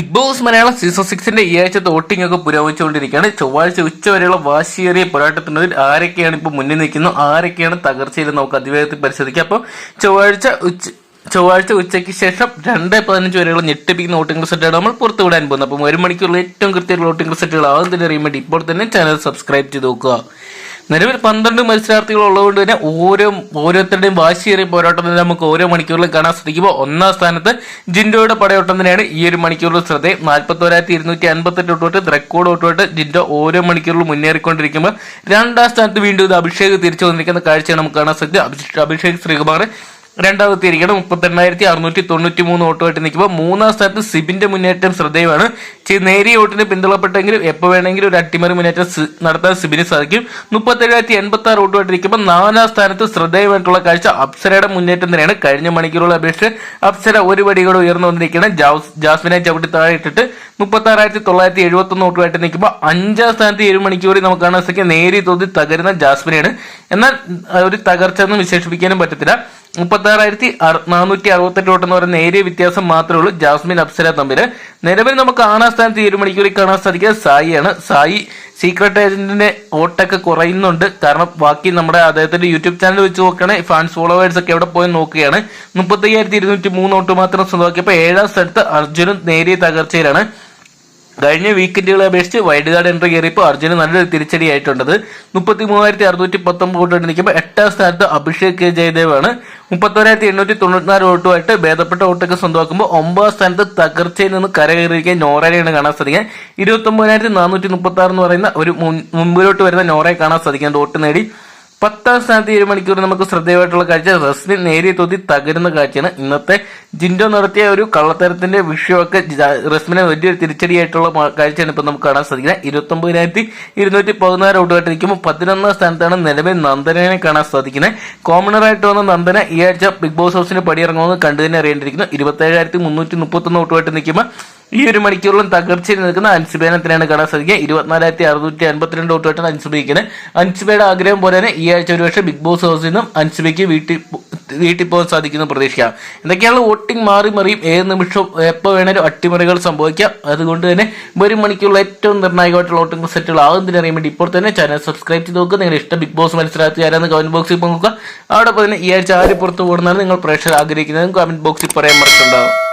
Big boss Malayalam season സിക്സിന്റെ ഈ ആഴ്ചത്തെ വോട്ടിംഗ് ഒക്കെ പുരോഗമിച്ചുകൊണ്ടിരിക്കുകയാണ്. ചൊവ്വാഴ്ച ഉച്ചവരെയുള്ള വാശിയേറിയ പോരാട്ടത്തിനുള്ളിൽ ആരൊക്കെയാണ് ഇപ്പോൾ മുന്നിൽ നിൽക്കുന്നത്? ആരൊക്കെയാണ് തകർച്ചയിൽ നമുക്ക് അതിവേഗത്തിൽ പരിശോധിക്കാം. അപ്പോൾ ചൊവ്വാഴ്ച ഉച്ച ചൊവ്വാഴ്ച ഉച്ചയ്ക്ക് ശേഷം രണ്ട് പതിനഞ്ച് വരെയുള്ള ഞെട്ടിപ്പിക്കുന്ന വോട്ടിംഗ് റിസൾട്ടാണ് നമ്മൾ പുറത്തു വിടാൻ പോകുന്നത്. അപ്പം ഒരു മണിക്കൂറിൽ ഏറ്റവും കൃത്യമായിട്ടുള്ള വോട്ടിംഗ് റിസൾട്ടുകൾ ആകുന്നതിന് അറിയാൻ വേണ്ടി ഇപ്പോൾ തന്നെ ചാനൽ സബ്സ്ക്രൈബ് ചെയ്ത് നോക്കുക. നിലവിൽ പന്ത്രണ്ട് മത്സരാർത്ഥികൾ ഉള്ളതുകൊണ്ട് തന്നെ ഓരോ ഓരോരുത്തരുടെയും വാശിയേറിയ പോരാട്ടം തന്നെ നമുക്ക് ഓരോ മണിക്കൂറിലും കാണാൻ സാധിക്കുമ്പോൾ ഒന്നാം സ്ഥാനത്ത് ജിൻഡോയുടെ പടയോട്ടം തന്നെയാണ് ഈ ഒരു മണിക്കൂറിൽ ശ്രദ്ധേയം നാൽപ്പത്തോരായിരത്തി ഇരുന്നൂറ്റി അൻപത്തെട്ട് വോട്ട് റെക്കോർഡ് വോട്ട് ജിൻഡോ ഓരോ മണിക്കൂറിലും മുന്നേറിക്കൊണ്ടിരിക്കുമ്പോൾ രണ്ടാം സ്ഥാനത്ത് വീണ്ടും ഇത് അഭിഷേക് തിരിച്ചു വന്നിരിക്കുന്ന കാഴ്ചയാണ് നമുക്ക് കാണാൻ സാധിച്ചത്. അഭിഷേക് അഭിഷേക് ശ്രീകുമാർ മുപ്പത്തി മുപ്പത്തെണ്ണായിരത്തി അറുന്നൂറ്റി തൊണ്ണൂറ്റി മൂന്ന് വോട്ടുമായിട്ട് നിൽക്കുമ്പോൾ മൂന്നാം സ്ഥാനത്ത് സിബിന്റെ മുന്നേറ്റം ശ്രദ്ധേയമാണ്. നേരിയ വോട്ടിന് പിന്തുണപ്പെട്ടെങ്കിലും എപ്പോൾ വേണമെങ്കിലും ഒരു അട്ടിമറി മുന്നേറ്റം നടത്താൻ സിബിന് സാധിക്കും. മുപ്പത്തേഴായിരത്തി എൺപത്തി ആറ് വോട്ടുമായിട്ട് നിൽക്കുമ്പോൾ നാലാം സ്ഥാനത്ത് ശ്രദ്ധേയമായിട്ടുള്ള കാഴ്ച അപ്സരയുടെ മുന്നേറ്റം തന്നെയാണ്. കഴിഞ്ഞ മണിക്കൂറുള്ള അപേക്ഷിച്ച് അപ്സര ഒരു പടി കൂടെ ഉയർന്നു വന്നിരിക്കുകയാണ്. ജാസ് ജാസ്മിനെ ചവിട്ടി താഴെ ഇട്ടിട്ട് മുപ്പത്തി ആറായിരത്തി തൊള്ളായിരത്തി എഴുപത്തി ഒന്ന് വോട്ടുമായിട്ട് നിൽക്കുമ്പോൾ അഞ്ചാം സ്ഥാനത്ത് ഏഴ് മണിക്കൂറിൽ നമുക്ക് കാണാൻ സാധിക്കും. നേരിയ തോതിൽ തകരുന്ന ജാസ്മിനെയാണ്. എന്നാൽ ഒരു തകർച്ച എന്ന് വിശേഷിപ്പിക്കാനും പറ്റത്തില്ല. മുപ്പത്തി ആറായിരത്തി നാനൂറ്റി അറുപത്തെട്ട് വോട്ട് എന്ന് പറയുന്ന നേരിയ വ്യത്യാസം മാത്രമേ ഉള്ളൂ. ജാസ്മിൻ അപ്സര തമ്മിൽ നിലവിൽ നമുക്ക് ആറാം സ്ഥാനത്ത് ഒരു മണിക്കൂറിൽ കാണാൻ സാധിക്കുക സായിയാണ്. സായി സീക്രട്ട് ഏജന്റിന്റെ വോട്ടൊക്കെ കുറയുന്നുണ്ട്. കാരണം ബാക്കി നമ്മുടെ അദ്ദേഹത്തിന്റെ യൂട്യൂബ് ചാനൽ വെച്ച് നോക്കുകയാണെങ്കിൽ ഫാൻസ് ഫോളോവേഴ്സ് ഒക്കെ എവിടെ പോയി നോക്കുകയാണ്. മുപ്പത്തി അയ്യായിരത്തി ഇരുന്നൂറ്റി മൂന്ന് വോട്ട് മാത്രം സ്വന്തമാക്കിയപ്പോൾ ഏഴാം സ്ഥലത്ത് അർജുനും നേരിയ തകർച്ചയിലാണ്. കഴിഞ്ഞ വീക്കെൻഡുകളെ അപേക്ഷിച്ച് വൈഡ് കാർഡ് എൻട്രി കയറിയപ്പോൾ അർജുന് നല്ലൊരു തിരിച്ചടിയായിട്ടുണ്ടത് മുപ്പത്തി മൂവായിരത്തി അറുന്നൂറ്റി പത്തൊമ്പത് വോട്ട് നിൽക്കുമ്പോൾ എട്ടാം സ്ഥാനത്ത് അഭിഷേക് കെ ജയദേവാണ്. മുപ്പത്തോരായിരത്തി എണ്ണൂറ്റി തൊണ്ണൂറ്റിനാല് വോട്ടുമായിട്ട് ഭേദപ്പെട്ട വോട്ടൊക്കെ സ്വന്തമാക്കുമ്പോൾ ഒമ്പതാം സ്ഥാനത്ത് തകർച്ചയിൽ നിന്ന് കരകയറിയിരിക്കാൻ നോറയാണ് കാണാൻ സാധിക്കുക. ഇരുപത്തി ഒമ്പതിനായിരത്തി നാനൂറ്റി മുപ്പത്തി ആറ് എന്ന് പറയുന്ന ഒരു മുൻ- മുമ്പിലോട്ട് വരുന്ന നോറയെ കാണാൻ സാധിക്കും വോട്ട് നേടി. പത്താം സ്ഥാനത്ത് ഒരു മണിക്കൂർ നമുക്ക് ശ്രദ്ധേയമായിട്ടുള്ള കാഴ്ച. റസ്ലിൻ നേരിയ തോതി തകരുന്ന കാഴ്ചയാണ് ഇന്നത്തെ ജിൻഡോ നടത്തിയ ഒരു കള്ളത്തരത്തിന്റെ വിഷയമൊക്കെ റസ്മിനെ വലിയൊരു തിരിച്ചടിയായിട്ടുള്ള കാഴ്ചയാണ് ഇപ്പൊ നമുക്ക് കാണാൻ സാധിക്കുന്നത്. ഇരുപത്തി ഒമ്പതിനായിരത്തി ഇരുന്നൂറ്റി പതിനാറ് ഔട്ടുമായിട്ട് നിൽക്കുമ്പോൾ പതിനൊന്നാം സ്ഥാനത്താണ് നിലവിൽ നന്ദനെ കാണാൻ സാധിക്കുന്നത്. കോമണറായിട്ട് വന്ന നന്ദന ഈ ആഴ്ച ബിഗ് ബോസ് ഹൗസിന് പടിയിറങ്ങുമെന്ന് കണ്ടു തന്നെ അറിയേണ്ടിയിരിക്കുന്നു. ഇരുപത്തേഴായിരത്തി മുന്നൂറ്റി മുപ്പത്തൊന്ന് ഔട്ടുമായിട്ട് നിൽക്കുമ്പോൾ ഈ ഒരു മണിക്കൂറിലും തകർച്ചയിൽ നിൽക്കുന്ന അൻസുബേനത്തിനാണ് കാണാൻ സാധിക്കുക? ഇരുപത്തിനാലായിരത്തി അറുന്നൂറ്റി അൻപത്തിരണ്ട് വോട്ടുമായിട്ടാണ് അൻസുബയ്ക്കുന്നത് അൻസുബയുടെ ആഗ്രഹം പോലെ തന്നെ ഈ ആഴ്ച ഒരുപക്ഷെ ബിഗ് ബോസ് ഹൗസിൽ നിന്നും അൻസുബയ്ക്ക് വീട്ടിൽ വീട്ടിൽ പോകാൻ സാധിക്കുന്ന പ്രതീക്ഷിക്കാം. എന്തൊക്കെയാണ് വോട്ടിംഗ് മാറി മറിയും. ഏത് നിമിഷവും എപ്പോൾ വേണേലും അട്ടിമറികൾ സംഭവിക്കാം. അതുകൊണ്ട് തന്നെ ഒരു മണിക്കൂറിൽ ഏറ്റവും നിർണായകമായിട്ടുള്ള വോട്ടിംഗ് റിസൾട്ടുകൾ ആകുന്നതിന് അറിയാൻ വേണ്ടി ഇപ്പോൾ തന്നെ ചാനൽ സബ്സ്ക്രൈബ് ചെയ്ത് നോക്കുക. നിങ്ങളുടെ ഇഷ്ടം ബിഗ് ബോസ് മത്സരാർത്ഥി ആരാന്ന് കമന്റ് ബോക്സിൽ നോക്കുക. അവിടെ തന്നെ ഈ ആഴ്ച ആര് പുറത്തു പോകുന്നതാണ് നിങ്ങൾ പ്രേക്ഷകർ ആഗ്രഹിക്കുന്നതും കമന്റ് ബോക്സിൽ പറയാൻ മറക്കുണ്ടാവും